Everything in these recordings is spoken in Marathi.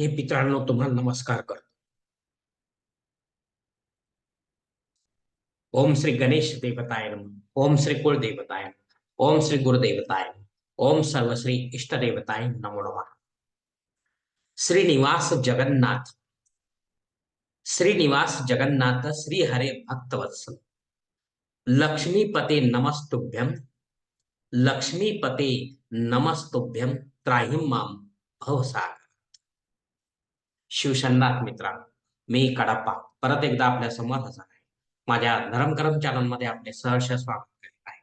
हे मित्रांनो तुम्हाला नमस्कार कर ओम श्री गणेश देवताय नमः. ओम श्री कुळ देवताय. ओम श्री गुरुदेवताय. ओम सर्वश्री इष्ट देवताय नमो नम श्रीनिवास जगन्नाथ श्रीनिवास जगन्नाथ श्री हरे भक्तवत्सल लक्ष्मीपते नमस्तुभ्यम लक्ष्मीपते नमस्तुभ्यम त्राहिम माम भवसागर शिवशंनाथ मित्रा मी कडप्पा. परत एकदा आपल्यासमोर हजर आहे. माझ्या धर्मकरम चॅनलमध्ये आपले सहर्ष स्वागत करीत आहे.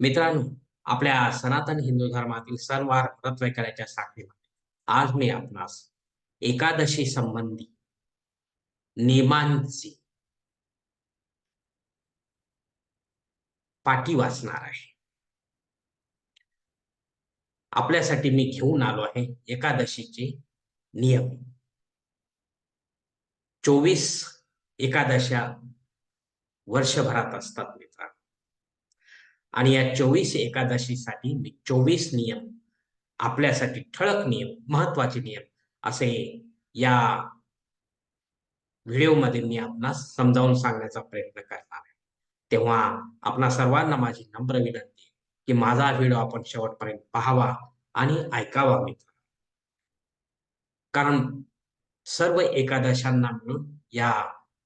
मित्रांनो आपल्या सनातन हिंदू धर्मातील सणवार व्रत वैकऱ्याच्या साखळीमध्ये आज मी आपणास एकादशी संबंधी नियमांची पाठी वाचणार आहे. आपल्यासाठी मी घेऊन आलो आहे एकादशीचे नियम. चोवीस एकादशा वर्षभरात असतात मित्र आणि या चोवीस एकादशीसाठी मी चोवीस नियम आपल्यासाठी ठळक नियम महत्त्वाचे नियम असे या व्हिडिओमध्ये मी आपणास समजावून सांगण्याचा प्रयत्न करणार आहे. तेव्हा आपणा सर्वांना माझी नम्र विनंती की माझा व्हिडिओ आपण शेवटपर्यंत पाहावा आणि ऐकावा मित्र कारण सर्व एकादशांना मिळून या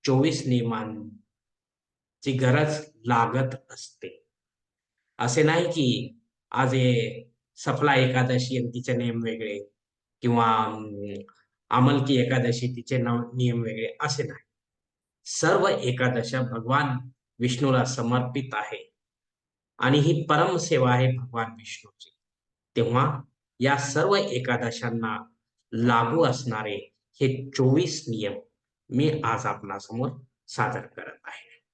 चोवीस नियमांची गरज लागत असते. असे नाही की आज हे सफला एकादशी आणि तिचे नियम वेगळे किंवा अमलकी एकादशी तिचे नियम वेगळे असे नाही. सर्व एकादशा भगवान विष्णूला समर्पित आहे. आणि ही परम सेवा आहे भगवान विष्णूची. तेव्हा या सर्व एकादशांना लागू असणारे हे चोवीस नियम मी आज आपणासमोर सादर करत आहे.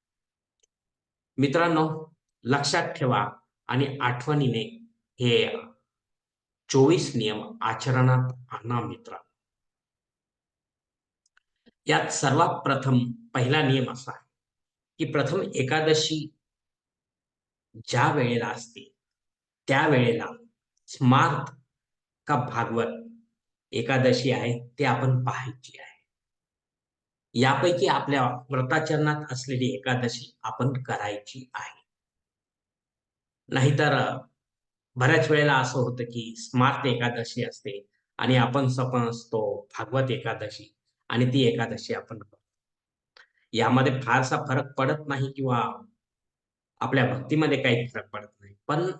मित्रांनो लक्षात ठेवा आणि आठवणीने हे चोवीस नियम आचरणात आणा मित्र. यात सर्वात प्रथम पहिला नियम असा आहे की प्रथम एकादशी ज्या वेळेला असते त्या वेळेला स्मार्त का भागवत एकादशी आहे ते आपण पाहायची आहे. यापैकी आपल्या व्रताचरणात असलेली एकादशी आपण करायची आहे. नाहीतर बऱ्याच वेळेला असं होतं की स्मार्त एकादशी असते आणि आपण सपन असतो भागवत एकादशी आणि ती एकादशी आपण करतो. यामध्ये फारसा फरक पडत नाही किंवा आपल्या भक्तीमध्ये काही फरक पडत नाही. पण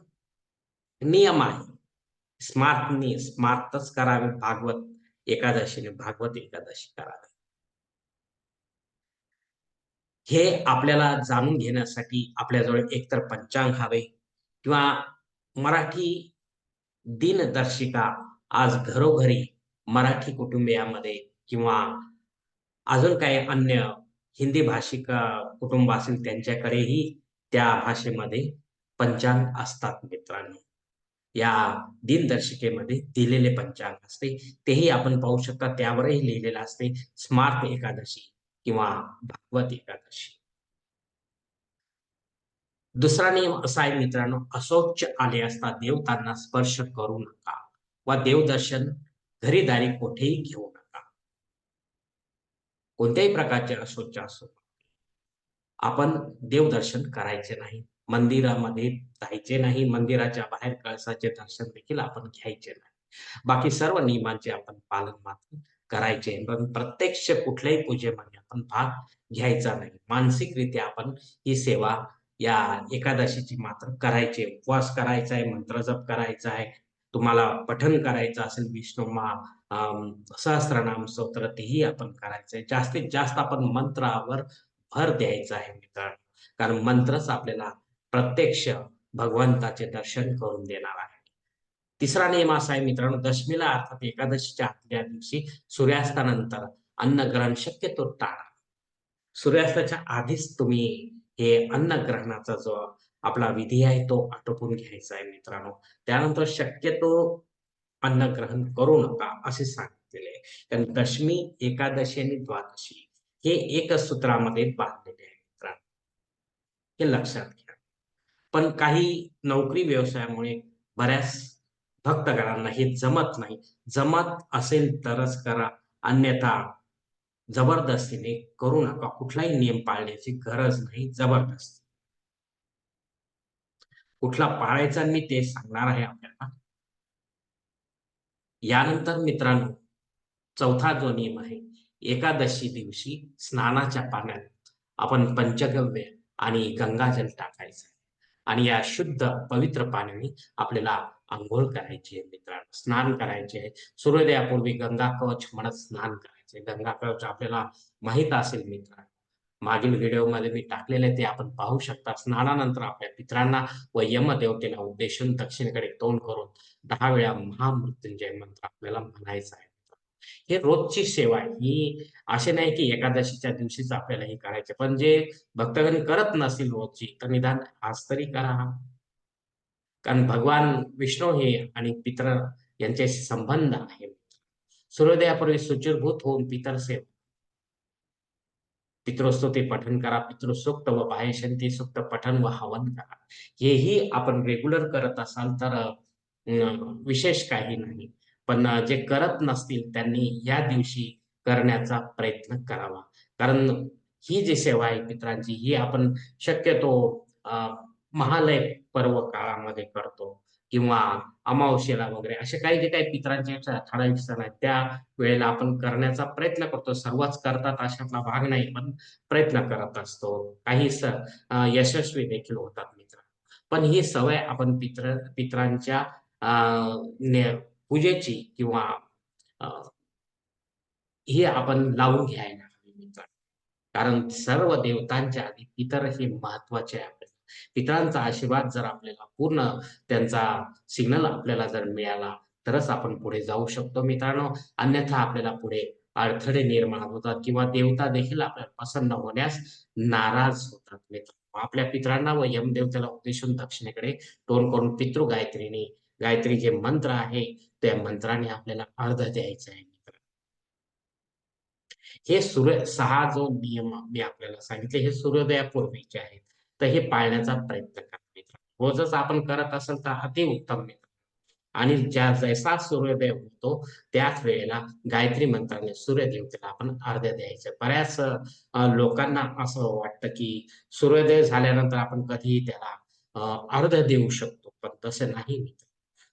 नियम आहे. स्मार्टनी स्मार्टच करावे भागवत एकादशीने भागवत एकादशी करावे. हे आपल्याला जाणून घेण्यासाठी आपल्याजवळ एकतर पंचांग हवे किंवा मराठी दिनदर्शिका आज घरोघरी मराठी कुटुंबियामध्ये किंवा अजून काही अन्य हिंदी भाषिक कुटुंब असेल त्यांच्याकडेही त्या भाषेमध्ये पंचांग असतात मित्रांनो. या दिनदर्शिकेमध्ये दिलेले पंचांग असते. तेही आपण पाहू शकता त्यावरही लिहिलेलं असते स्मार्ट एकादशी किंवा भागवत एकादशी. दुसरा नियम असा आहे मित्रांनो असोच आले असता देवतांना स्पर्श करू नका वा देवदर्शन घरीदारी कुठेही घेऊ नका. कोणत्याही प्रकारचे असोच असो. आपण देवदर्शन करायचे नाही. मंदिरामध्ये जायचे नाही मंदिराच्या बाहेर कळसाचे दर्शन देखील आपण घ्यायचे नाही. बाकी सर्व नियमांचे आपण पालन मात्र करायचे. पण प्रत्यक्ष कुठल्याही पूजेमध्ये आपण भाग घ्यायचा नाही. मानसिकरित्या आपण ही सेवा या एकादशीची मात्र करायचे उपवास करायचा आहे मंत्र जप करायचा आहे तुम्हाला पठन करायचं असेल विष्णुमा सहस्त्रनाम स्तोत्र तेही आपण करायचंय जास्तीत जास्त आपण मंत्रावर भर द्यायचा आहे मित्रांनो. कारण मंत्रच आपल्याला प्रत्यक्ष भगवंताचे दर्शन करून देणार आहे. तिसरा नियम असा आहे मित्रांनो दशमीला अर्थात एकादशीच्या आतल्या दिवशी सूर्यास्तानंतर अन्नग्रहण शक्यतो टाळा. सूर्यास्ताच्या आधीच तुम्ही हे अन्न ग्रहणाचा जो आपला विधी आहे तो आटोपून घ्यायचा आहे मित्रांनो. त्यानंतर शक्यतो अन्न ग्रहण करू नका असे सांगितलेले आहे. कारण दशमी एकादशी आणि द्वादशी हे एकच सूत्रामध्ये बांधलेले आहे मित्रांनो. हे लक्षात घ्या. पण काही नोकरी व्यवसायामुळे बऱ्याच भक्तगणांना हे जमत नाही. जमत असेल तरच करा. अन्यथा जबरदस्तीने करू नका. कुठलाही नियम पाळण्याची गरज नाही. जबरदस्ती. कुठला पाळायचा मी ते सांगणार आहे आपल्याला. यानंतर मित्रांनो चौथा जो नियम आहे एकादशी दिवशी स्नानाच्या पाण्यात आपण पंचगव्य आणि गंगाजल टाकायचं. आणि या शुद्ध पवित्र पाण्याने आपल्याला आंघोळ करायची आहे मित्रांनो. स्नान करायचे आहे. सूर्योदयापूर्वी गंगा कवच म्हणत स्नान करायचे. गंगा कवच आपल्याला माहीत असेल मित्रांनो. मागील व्हिडिओमध्ये मी टाकलेले ते आपण पाहू शकता. स्नानानंतर आपल्या पित्रांना व यमदेवतेला उद्देशून दक्षिणेकडे तोंड करून दहा वेळा महामृत्युंजय मंत्र आपल्याला म्हणायचा आहे. हे रोजची सेवा आहे. ही असे नाही की एकादशीच्या दिवशीच आपल्याला हे करायचे. पण जे भक्तगण करत नसतील रोजची तर निदान आज तरी करा. कारण भगवान विष्णू हे आणि पितर यांच्याशी संबंध आहे. सूर्योदयापूर्वी सुचिरभूत होऊन पितर सेवा पितृस्तुती पठन करा. पितृसुक्त व बाह्यशंती सुक्त पठन व हवन करा. हेही आपण रेग्युलर करत असाल तर विशेष काही नाही. पण जे करत नसतील त्यांनी या दिवशी करण्याचा प्रयत्न करावा. कारण ही जी सेवा आहे मित्रांची ही आपण शक्यतो महालय पर्व काळामध्ये करतो किंवा अमावस्येला वगैरे असे काही जे काही पित्रांचे ठराविक सण आहेत त्या वेळेला आपण करण्याचा प्रयत्न करतो. सर्वच करतात अशातला भाग नाही पण प्रयत्न करत असतो. काही स यशस्वी देखील होतात मित्र. पण ही सवय आपण पित्र पित्रांच्या पूजेची किंवा हे आपण लावून घ्यायला हवी कारण सर्व देवतांच्या आधी पितर हे महत्त्वाचे आहे पितरांचा आशीर्वाद जर आपल्याला पूर्ण त्यांचा सिग्नल आपल्याला जर मिळाला तरच आपण पुढे जाऊ शकतो मित्रांनो. अन्यथा आपल्याला पुढे अडथळे निर्माण होतात किंवा देवता देखील आपल्याला प्रसन्न होण्यास नाराज होतात मित्र आपल्या पितरांना व यमदेवतेला उद्देशून दक्षिणेकडे टोल करून पितृ गायत्रीने गायत्री जे मंत्र आहे त्या मंत्राने आपल्याला अर्ध द्यायचं आहे हे सूर्य सहा जो नियम मी आपल्याला सांगितले हे सूर्योदयापूर्वीचे आहेत. तर हे पाळण्याचा प्रयत्न करा मित्र रोजच आपण करत असेल तर अति उत्तम मित्र आणि ज्या जैसा सूर्योदय होतो त्याच वेळेला गायत्री मंत्राने सूर्यदेवतेला आपण अर्ध्य द्यायचं. बऱ्याच लोकांना असं वाटतं की सूर्योदय झाल्यानंतर आपण कधीही त्याला अर्ध देऊ शकतो. पण तसं नाही मित्र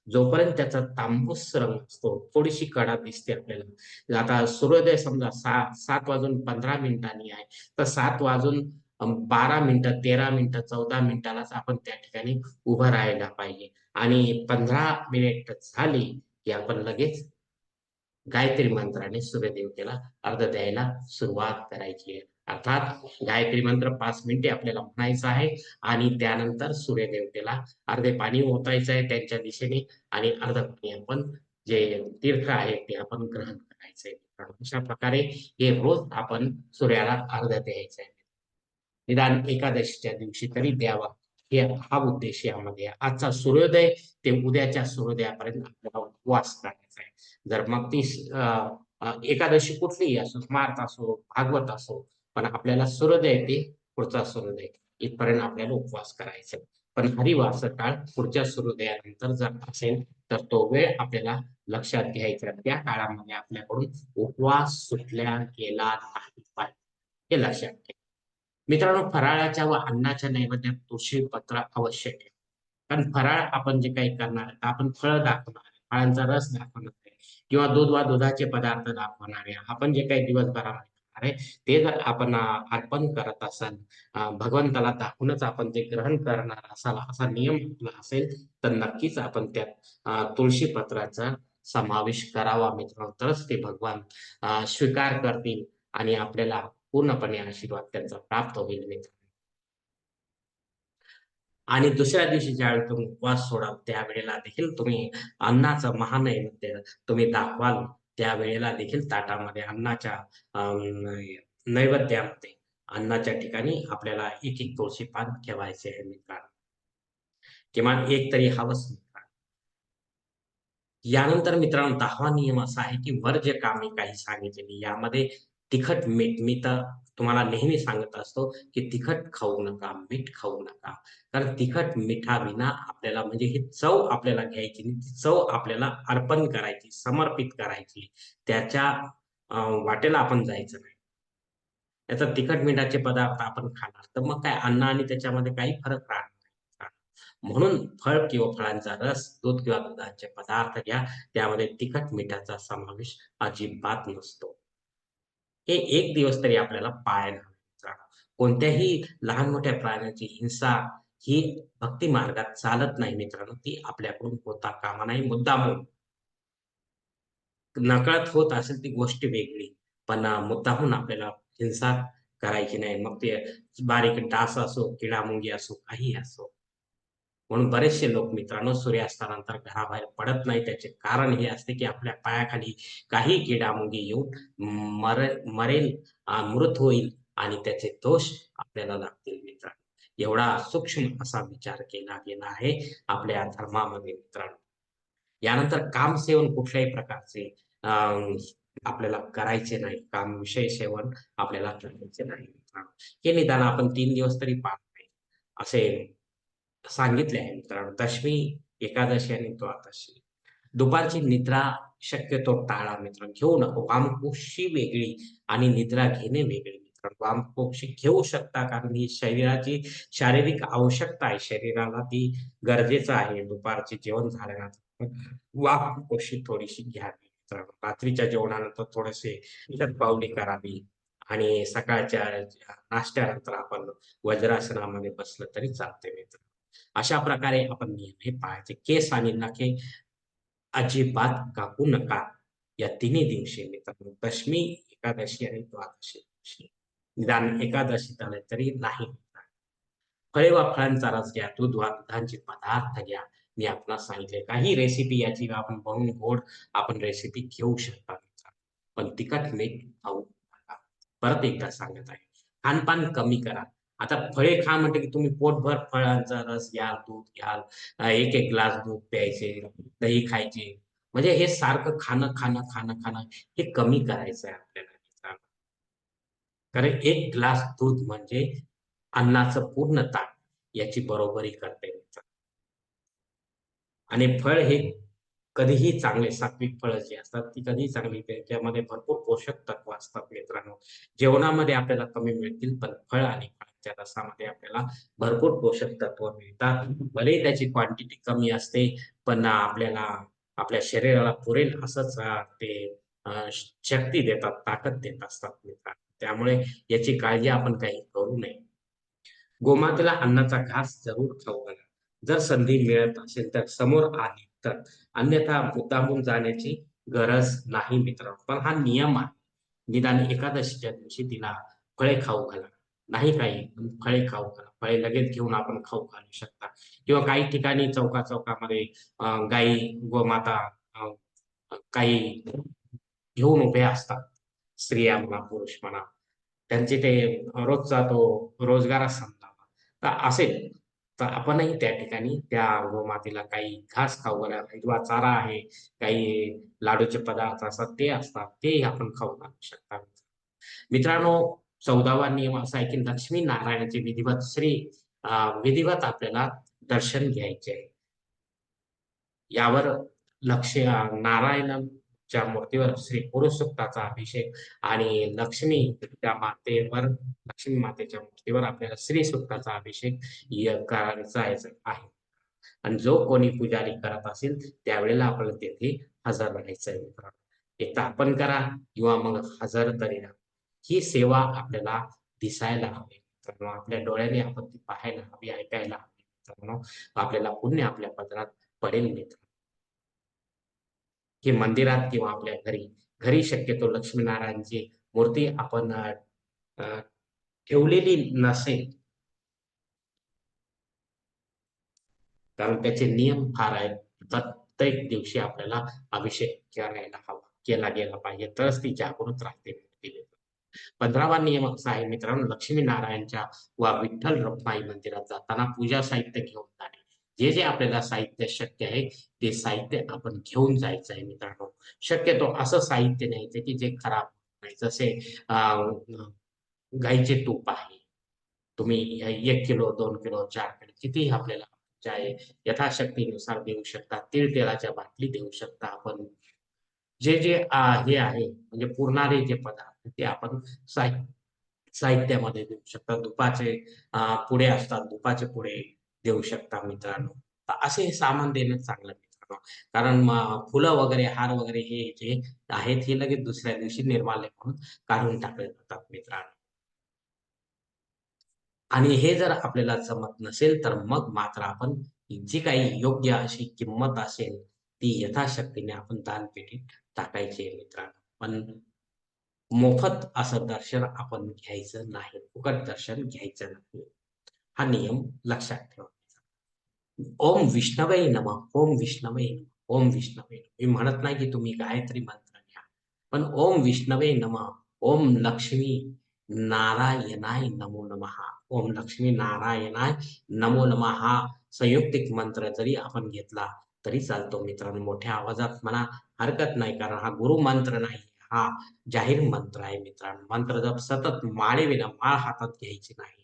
जोपर्यंत त्याचा तांबूस रंग असतो थोडीशी कडा दिसते आपल्याला. आता सूर्योदय समजा सात सात वाजून पंधरा मिनिटांनी आहे तर सात वाजून बारा मिनिटं तेरा मिनिटं चौदा मिनिटालाच आपण त्या ठिकाणी उभं राहायला पाहिजे. आणि पंधरा मिनिट झाली की आपण लगेच गायत्री मंत्राने सूर्यदेवतेला अर्ध द्यायला सुरुवात करायची आहे. अर्थात गायत्री मंत्र पाच मिनिटे आपल्याला म्हणायचं आहे आणि त्यानंतर सूर्यदेवतेला अर्धे पाणी ओतायचं आहे त्यांच्या दिशेने आणि अर्ध पाणी आपण जे तीर्थ आहे ते आपण ग्रहण करायचंय अशा प्रकारे हे रोज आपण सूर्याला अर्ध द्यायचं आहे. निदान एकादशीच्या दिवशी तरी द्यावा. हे हा उद्देश यामध्ये. आजचा सूर्योदय ते उद्याच्या सूर्योदयापर्यंत आपल्याला उपवास करायचा आहे. जर मग ती एकादशी कुठलीही असो स्मार्त असो भागवत असो पण आपल्याला सूर्योदय ते पुढचा सूर्योदय इथपर्यंत आपल्याला उपवास करायचा पण हरिवास काळ पुढच्या सूर्योदयानंतर जर असेल तर तो वेळ आपल्याला लक्षात घ्यायचा त्या काळामध्ये आपल्याकडून उपवास सुटल्या गेला नाही पाहिजे. हे लक्षात घ्या. मित्रांनो फराळाच्या व अन्नाच्या नैवेद्यात तुळशी पत्र आवश्यक ठेव. कारण फराळ आपण जे काही करणार आहे आपण फळ दाखवणार फळांचा रस दाखवणार आहे किंवा दूध वा दुधाचे पदार्थ दाखवणार आहे. आपण जे काही दिवसभरामध्ये आहे. ते जर आपण अर्पण करत असाल भगवंताला दाखवूनच आपण ते ग्रहण करणार असाल असा नियम असेल तर नक्कीच आपण त्यात तुळशी पत्राचा समावेश करावा मित्रांनो. तरच ते भगवान स्वीकार करतील आणि आपल्याला पूर्णपणे आशीर्वाद त्यांचा प्राप्त होईल मित्र आणि दुसऱ्या दिवशी ज्यावेळी तुम्ही उपवास सोडाल त्यावेळेला देखील तुम्ही अन्नाचं महानैवेद्य तुम्ही दाखवाल. त्यावेळेला देखील ताटामध्ये अन्नाच्या नैवेद्यामध्ये अन्नाच्या ठिकाणी आपल्याला एक एक तुळशी पान ठेवायचे आहे मित्रांनो. किमान एक तरी हवंच यानंतर मित्रांनो दहावा नियम असा आहे की वर्ज्य कामे काही सांगितलेली यामध्ये तिखट मीठ मी तर तुम्हाला नेहमी सांगत असतो, की तिखट खाऊ नका, मीठ खाऊ नका. कारण तिखट मिठाविना आपल्याला म्हणजे ही चव आपल्याला घ्यायची ती चव आपल्याला अर्पण करायची, समर्पित करायची. त्याच्या वाटेला आपण जायचं नाही. त्याचा तिखट मिठाचे पदार्थ आपण खाणार, तर मग काय अन्न आणि त्याच्यामध्ये काही फरक राहणार नाही. म्हणून फळ किंवा फळांचा रस, दूध किंवा दुधाचे पदार्थ घ्या. त्यामध्ये तिखट मिठाचा समावेश अजिबात नसतो. हे एक दिवस तरी आपल्याला पाळायला हवे कोणत्याही लहान-मोठ्या प्राण्याची हिंसा ही भक्ती मार्गात चालत नाही मित्रांनो. ती आपल्याकडून होता कामा नाही मुद्दामून. नकळत होत असेल ती गोष्ट वेगळी. पण मुद्दाहून आपल्याला हिंसा करायची नाही. मग ते बारीक डास असो, किडा-मुंगी असो, काही असो. म्हणून बरेचसे लोक मित्रांनो सूर्यास्तानंतर घराबाहेर पडत नाही. त्याचे कारण हे असते, की आपल्या पायाखाली काही किडामुंगी येऊन मर मरेल, मृत होईल आणि त्याचे दोष आपल्याला लागतील मित्रांनो. एवढा सूक्ष्म असा विचार केला गेला आहे आपल्या धर्मामध्ये मित्रांनो. यानंतर काम सेवन कुठल्याही प्रकारचे आपल्याला करायचे नाही. कामविषयी सेवन आपल्याला करायचे नाही मित्रांनो. हे निदान आपण तीन दिवस तरी पाळले असे सांगितले आहे मित्रांनो. दशमी, एकादशी आणि द्वादशी. दुपारची निद्रा शक्यतो टाळा मित्रांनो. घेऊ नको वामकोशी वेगळी आणि निद्रा घेणे वेगळे मित्रांनो. वामकोशी घेऊ शकता कारण ही शरीराची शारीरिक आवश्यकता आहे. शरीराला ती गरजेचं आहे. दुपारचे जेवण झाल्यानंतर वामकोशी थोडीशी घ्यावी मित्रांनो. रात्रीच्या जेवणानंतर थोडेसे पावली करावी आणि सकाळच्या नाश्त्यानंतर आपण वज्रासनामध्ये बसलं तरी चालते मित्रांनो. अशा प्रकारे आपण नियम हे पाळायचे. केस आणि नखे अजिबात कापू नका. या तिन्ही दिवशी मित्रांनो. दशमी, एकादशी आणि द्वादशी दिवशी. निदान एकादशी झाले तरी नाही फळे व फळांचा रस घ्या. दूध वा दुधांचे पदार्थ घ्या. मी आपणास सांगितले. काही रेसिपी याची आपण बनवून गोड आपण रेसिपी घेऊ शकता पण तिखट मीठ खाऊ नका. परत एकदा सांगत आहे. खानपान कमी करा. आता फळे खा म्हटलं की तुम्ही पोटभर फळांचा रस घ्याल, दूध घ्याल, एक एक ग्लास दूध प्यायचे, दही खायचे. म्हणजे हे सारखं खाणं, खाणं, खाणं, खाणं हे कमी करायचं आहे आपल्याला. कारण एक ग्लास दूध म्हणजे अन्नाचं पूर्ण ताट याची बरोबरी करते आणि फळ हे कधीही चांगले सात्विक फळ जी असतात, ती कधीही चांगली त्याच्यामध्ये भरपूर पोषक तत्व असतात मित्रांनो. जेवणामध्ये आपल्याला कमी मिळतील, पण फळ आणि फळांच्या रसामध्ये आपल्याला भरपूर पोषक तत्व मिळतात. भले त्याची क्वांटिटी कमी असते, पण आपल्याला आपल्या शरीराला पुरेल असंच ते शक्ती देतात, ताकद देत असतात मित्रांनो. त्यामुळे याची काळजी आपण काही करू नये. गोमातेला अन्नाचा घास जरूर खाऊ घाला. जर संधी मिळत असेल तर समोर आली तर. अन्यथा मुद्दामून जाण्याची गरज नाही मित्रांनो. पण हा नियम आहे. निदान एकादशीच्या दिवशी तिला फळे खाऊ घाला. नाही काही, फळे खाऊ करा फळे लगेच घेऊन आपण खाऊ घालू शकता किंवा काही ठिकाणी चौका-चौकामध्ये गाई, गोमाता काही घेऊन उभे असतात. स्त्रिया म्हणा, पुरुष म्हणा. त्यांचे ते रोजचा तो रोजगारच समजावा. तर असेल, तर आपणही त्या ठिकाणी त्या गोमातेला काही घास खाऊ घाला. किंवा चारा आहे, काही लाडूचे पदार्थ असतात ते असतात, तेही आपण खाऊ घालू शकता. मित्रांनो 14वा नियम असा आहे, की लक्ष्मी-नारायणाचे विधिवत श्री विधिवत आपल्याला दर्शन घ्यायचे आहे. यावर लक्ष नारायणच्या मूर्तीवर श्री पुरुष सूक्ताचा अभिषेक आणि लक्ष्मी त्या मातेवर लक्ष्मी मातेच्या मूर्तीवर आपल्याला श्री सुक्ताचा अभिषेक करायचा आहे. आणि जो कोणी पुजारी करत असेल, त्यावेळेला आपल्याला तेथे हजर राहायचं आहे मित्रांनो. एकतर आपण करा किंवा मग हजर तरी राहा. ही सेवा आपल्याला दिसायला हवी मित्रांनो. आपल्या डोळ्याने आपण ती पाहायला हवी, ऐकायला हवी मित्रांनो. आपल्याला पुण्य आपल्या पदरात पडेल मित्रांनो. की मंदिरात किंवा आपल्या घरी, घरी शक्यतो लक्ष्मीनारायणची मूर्ती आपण ठेवलेली नसेल. कारण त्याचे नियम फार आहेत. प्रत्येक दिवशी आपल्याला अभिषेक करायला हवा, केला गेला पाहिजे. तरच ती जागृत राहते पंधरावा नियमक आहे मित्रांनो, लक्ष्मीनारायणच्या वा विठ्ठल रखुमाई मंदिरात जाताना पूजा साहित्य घेऊन जाणे. जे, जे आपल्याला साहित्य शक्य आहे, ते साहित्य आपण घेऊन जायचं आहे मित्रांनो. शक्यतो असं साहित्य न्यायचं की जे खराब नाही. जसे गाईचे तूप आहे तुम्ही एक किलो दोन किलो चार किलो कितीही आपल्याला यथाशक्तीनुसार देऊ शकता तीळ तेलाच्या बाटली देऊ शकता आपण जे जे हे आहे म्हणजे पुरणारे जे पदार्थ ते आपण साहित्यामध्ये देऊ शकता. दुपाचे पुढे असतात दुपाचे पुढे देऊ शकता मित्रांनो. असे हे सामान देणं चांगलं मित्रांनो. कारण फुलं वगैरे हार वगैरे हे जे आहेत हे लगेच दुसऱ्या दिवशी निर्माल्य म्हणून काढून टाकले जातात मित्रांनो. आणि हे जर आपल्याला जमत नसेल तर मग मात्र आपण जी काही योग्य अशी किंमत असेल ती यथाशक्तीने आपण दानपेटीत टाकायचे मित्रांनो. पण मोफत असं दर्शन आपण घ्यायचं नाही. फुकट दर्शन घ्यायचं नाही. हा नियम लक्षात ठेवा. ओम विष्णवे नम. ओम विष्णवे ओम विष्णवे मी म्हणत नाही की तुम्ही गायत्री मंत्र घ्या. पण ओम विष्णवे नम. ओम लक्ष्मी नारायणाय नमो नमहा ओम लक्ष्मी नारायणाय नमो नमः. हा संयुक्तिक मंत्र जरी आपण घेतला तरी चालतो मित्रांनो. मोठ्या आवाजात म्हणा हरकत नाही कारण हा गुरु मंत्र नाही हा जाहीर मंत्र आहे मित्रांनो. मंत्र जप सतत माळेविना माळ हातात घ्यायची नाही.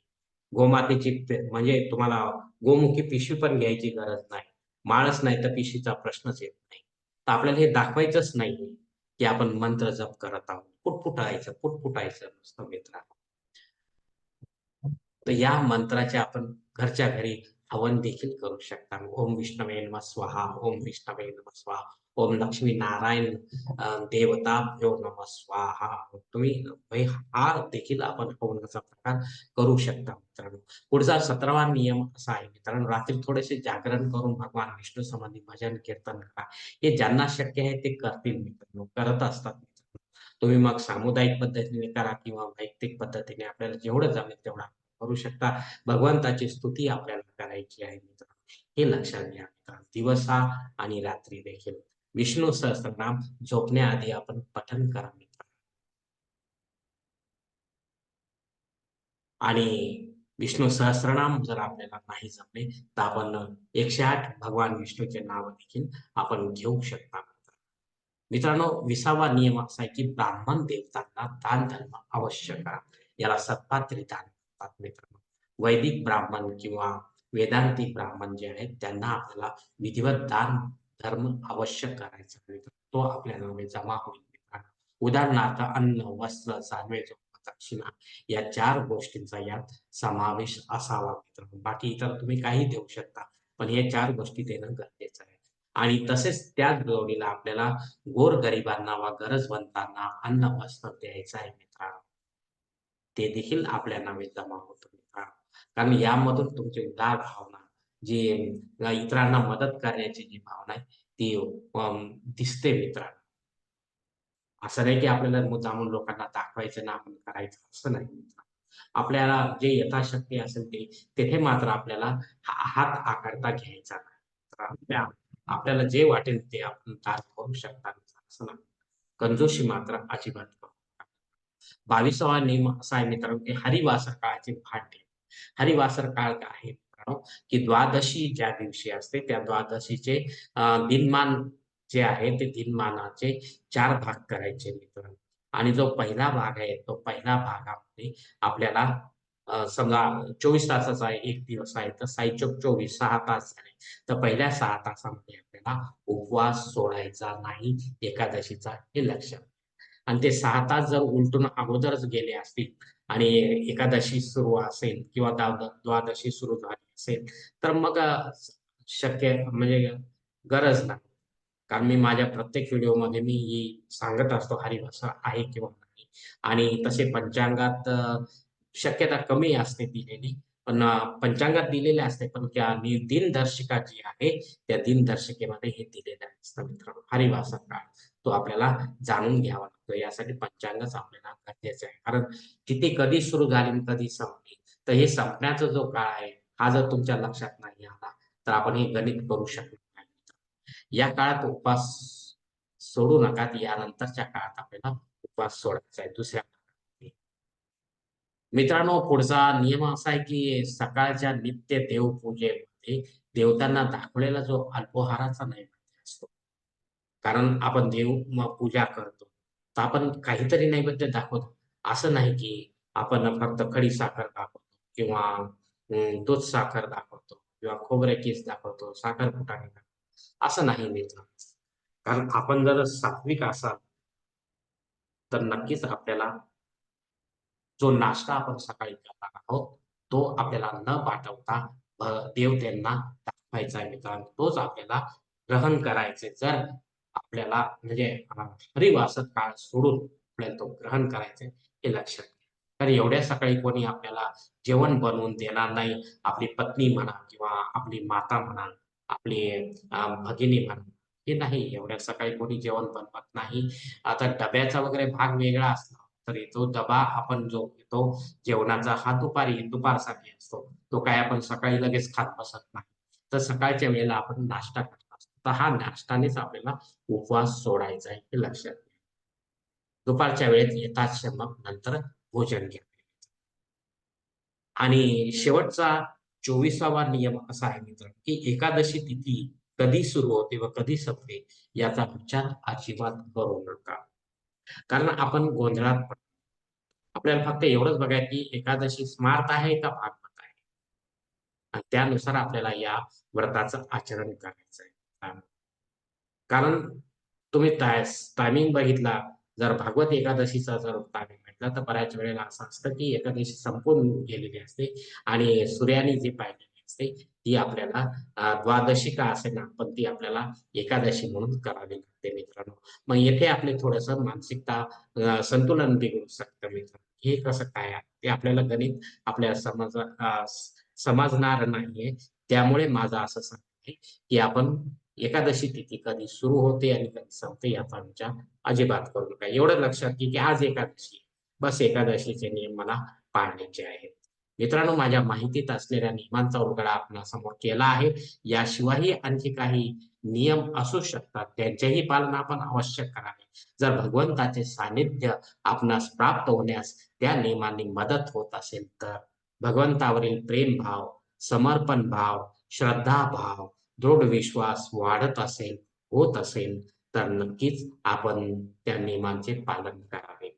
गोमातेची म्हणजे तुम्हाला गोमुखी पिशवी पण घ्यायची गरज नाही. माळच नाही तर पिशवीचा प्रश्नच येत नाही. तर आपल्याला हे दाखवायचंच नाही की आपण मंत्र जप करत आहोत. पुटपुटायचं पुटपुटायचं नुसतं मित्रांनो. तर या मंत्राचे आपण घरच्या घरी हवन देखील करू शकता. ओम विष्णवे नम स्वाहा ओम विष्णवे नम स्वाहा ओम लक्ष्मी नारायण देवताभ्यो नम स्वाहा. तुम्ही हा देखील आपण हवनाचा प्रकार करू शकता मित्रांनो. पुढचा सतरावा नियम असा आहे मित्रांनो रात्री थोडेसे जागरण करून भगवान विष्णू संबंधी भजन कीर्तन करा. हे ज्यांना शक्य आहे ते करतील मित्रांनो करत असतात तुम्ही मग सामुदायिक पद्धतीने करा किंवा वैयक्तिक पद्धतीने आपल्याला जेवढं जमेल तेवढा करू शकता. भगवंताची स्तुती आपल्याला करायची आहे मित्र हे लक्षात घ्या मित्र दिवसा आणि रात्री देखील. विष्णू सहस्रनाम झोपण्याआधी आपण पठन करा मित्र आणि विष्णू सहस्रनाम जर आपल्याला नाही जमले तर आपण एकशे आठ भगवान विष्णूचे नाव देखील आपण घेऊ शकता मित्रांनो विसावा नियम असा आहे की ब्राह्मण देवतांना दान धर्म अवश्य करा. याला सत्पात्री दान मित्रांनो वैदिक ब्राह्मण किंवा वेदांतिक ब्राह्मण जे आहेत त्यांना आपल्याला विधिवत दान धर्म आवश्यक करायचा तो आपल्याला जमा होईल. उदाहरणार्थ अन्न वस्त्र जानवे दक्षिणा या चार गोष्टींचा यात समावेश असावा मित्रांनो बाकी इतर तुम्ही काही देऊ शकता पण हे चार गोष्टी देणं गरजेचं आहे. आणि तसेच त्याच जोडीला आपल्याला गोर गरिबांना वा गरजवंतांना अन्न वस्त्र द्यायचं आहे मित्रांनो. ते देखील आपल्या नावे जमा होतो. कारण यामधून तुमची उदार भावना जी इतरांना मदत करण्याची जी भावना आहे ती दिसते मित्रांनो. असं नाही की आपल्याला मुद्दामून लोकांना दाखवायचं ना आपण करायचं असं नाही आपल्याला जे यथाशक्ती असेल ते तेथे मात्र आपल्याला हात आकारता घ्यायचा नाही. आपल्याला जे वाटेल ते आपण दान करू शकता असं नाही. कंजोशी मात्र अजिबात करू बावीसावा नियम असा आहे मित्रांनो की हरिवासर काळाचे भाट्य हरिवासर काळ काय आहे की द्वादशी ज्या दिवशी असते त्या द्वादशीचे दिनमान जे आहे ते दिनमानाचे चार भाग करायचे मित्रांनो. आणि जो पहिला भाग आहे तो पहिला भागामध्ये आपल्याला समजा चोवीस तासाचा एक दिवस आहे तर साईचोक चोवीस सहा तास झाले. तर पहिल्या सहा तासामध्ये आपल्याला उपवास सोडायचा नाही एकादशीचा हे लक्षात आणि ते सहा तास जर उलटून अगोदरच गेले असतील आणि एकादशी सुरू असेल किंवा द्वादशी सुरू झाली असेल तर मग शक्य म्हणजे गरज नाही. कारण मी माझ्या प्रत्येक व्हिडिओमध्ये मी ही सांगत असतो हरिभाषा आहे किंवा नाही. आणि तसे पंचांगात शक्यता कमी असते दिलेली. पण पंचांगात दिलेले असते पण त्या दिनदर्शिका जी आहे त्या दिनदर्शिकेमध्ये हे दिलेलं असतं मित्रांनो. हरिभाषा काळ. तो आपल्याला जाणून घ्यावा लागतो. यासाठी पंचांगच आपल्याला गरजेचं आहे. कारण किती कधी सुरू झाली कधी संपली तर हे संपण्याचा जो काळ आहे हा जर तुमच्या लक्षात नाही आला तर आपण हे गणित करू शकणार नाही. या काळात उपवास सोडू नका यानंतरच्या काळात आपल्याला उपवास सोडायचा आहे. दुसऱ्या मित्रांनो पुढचा नियम असा आहे की सकाळच्या नित्य देवपूजेमध्ये देवतांना दाखवलेला जो अल्पोहाराचा नैवेद्य कारण आपण देव पूजा करतो. तर आपण काहीतरी नैवेद्य दाखवतो. असं नाही की आपण फक्त खडी साखर दाखवतो किंवा दूध साखर दाखवतो किंवा खोबरे केस दाखवतो साखर फुटाणे दाखवतो. असं नाही मित्र कारण आपण जर सात्विक असाल तर नक्कीच आपल्याला जो नाश्ता आपण सकाळी करणार आहोत तो आपल्याला न पाठवता देव त्यांना दाखवायचा मित्रांनो. तोच आपल्याला ग्रहण करायचे जर आपल्याला म्हणजे हरिवासत काळ सोडून आपल्याला तो ग्रहण करायचा हे लक्षात घ्या. तर एवढ्या सकाळी कोणी आपल्याला जेवण बनवून देणार नाही आपली पत्नी म्हणा किंवा आपली माता म्हणा आपली भगिनी म्हणा हे नाही. एवढ्या सकाळी कोणी जेवण बनवत नाही. आता डब्याचा वगैरे भाग वेगळा असला तरी तो डबा आपण जो घेतो जेवणाचा हा दुपारी दुपारसाठी असतो. तो काय आपण सकाळी लगेच खात बसत नाही. तर सकाळच्या वेळेला आपण नाश्ता करतो. असतो हा नाश्तानेच आपल्याला उपवास सोडायचा आहे हे लक्षात घ्या. दुपारच्या वेळेत येतात मग नंतर भोजन घ्या. आणि शेवटचा चोवीसावा नियम असा आहे मित्र की एकादशी तिथी कधी सुरू होते व कधी संपते याचा विचार अजिबात करू नका. कारण आपण गोंधळात पडतो. आपल्याला फक्त एवढंच बघायचं की एकादशी स्मार्त आहे का भागवत आहे? आणि त्यानुसार आपल्याला या व्रताचं आचरण करायचं आहे. कारण तुम्ही टायमिंग बघितला जर भागवत एकादशीचा जर टायमिंग म्हटलं तर बऱ्याच वेळेला असं असतं की एकादशी संपून गेलेली असते आणि सूर्याने जी पाहिलेली असते ती आपल्याला द्वादशी का असे ना पण ती आपल्याला एकादशी म्हणून करावी लागते मित्रांनो. मग येथे आपले थोडस मानसिकता संतुलन बिघडू शकतं मित्रांनो. हे कसं काय ते आपल्याला गणित आपल्या समज समजणार नाहीये. त्यामुळे माझं असं सांगते आहे की आपण एकादशी तिथी कधी सुरू होते आणि कधी संपते याचा विचार अजिबात करू नका. एवढं लक्षात घे की आज एकादशी बस एकादशीचे नियम मला पाळण्याचे आहेत. मित्रांनो माझ्या माहितीत असलेल्या नियमांचा उलगडा आपणासमोर केला आहे. याशिवायही आणखी काही नियम असू शकतात. त्यांचेही पालन आपण आवश्यक करावे. जर भगवंताचे सानिध्य आपणास प्राप्त होण्यास त्या नियमांनी मदत होत असेल तर भगवंतावरील प्रेम भाव समर्पण भाव श्रद्धा भाव दृढ विश्वास वाढत असेल होत असेल तर नक्कीच आपण त्या नियमांचे पालन करावे.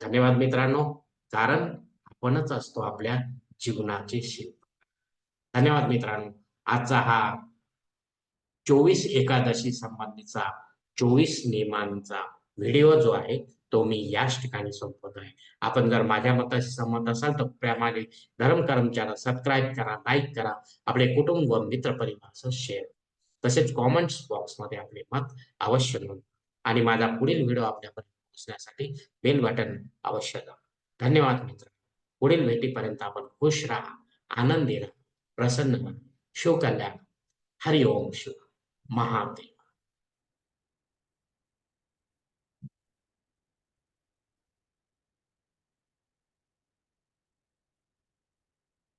धन्यवाद मित्रांनो. कारण आपणच असतो आपल्या जीवनाचे शिल्प. धन्यवाद मित्रांनो. आजचा हा चोवीस एकादशी संबंधीचा चोवीस नियमांचा व्हिडिओ जो आहे तो मी याच ठिकाणी संपवत आहे आपण जर माझ्या मताशी सहमत असाल तर प्रेमाने धर्म कर्मचारा सबस्क्राईब करा लाईक करा आपले कुटुंब व मित्र परिवार शेअर तसेच कॉमेंट्स बॉक्समध्ये आपले मत अवश्य नोंद आणि माझा पुढील व्हिडिओ आपल्यापर्यंत पोहोचण्यासाठी बेल बटन अवश्य दाबा. धन्यवाद मित्र. पुढील भेटीपर्यंत आपण खुश राहा आनंदी राहा प्रसन्न राहा शिवकल्याण हरिओम शिव महादेव.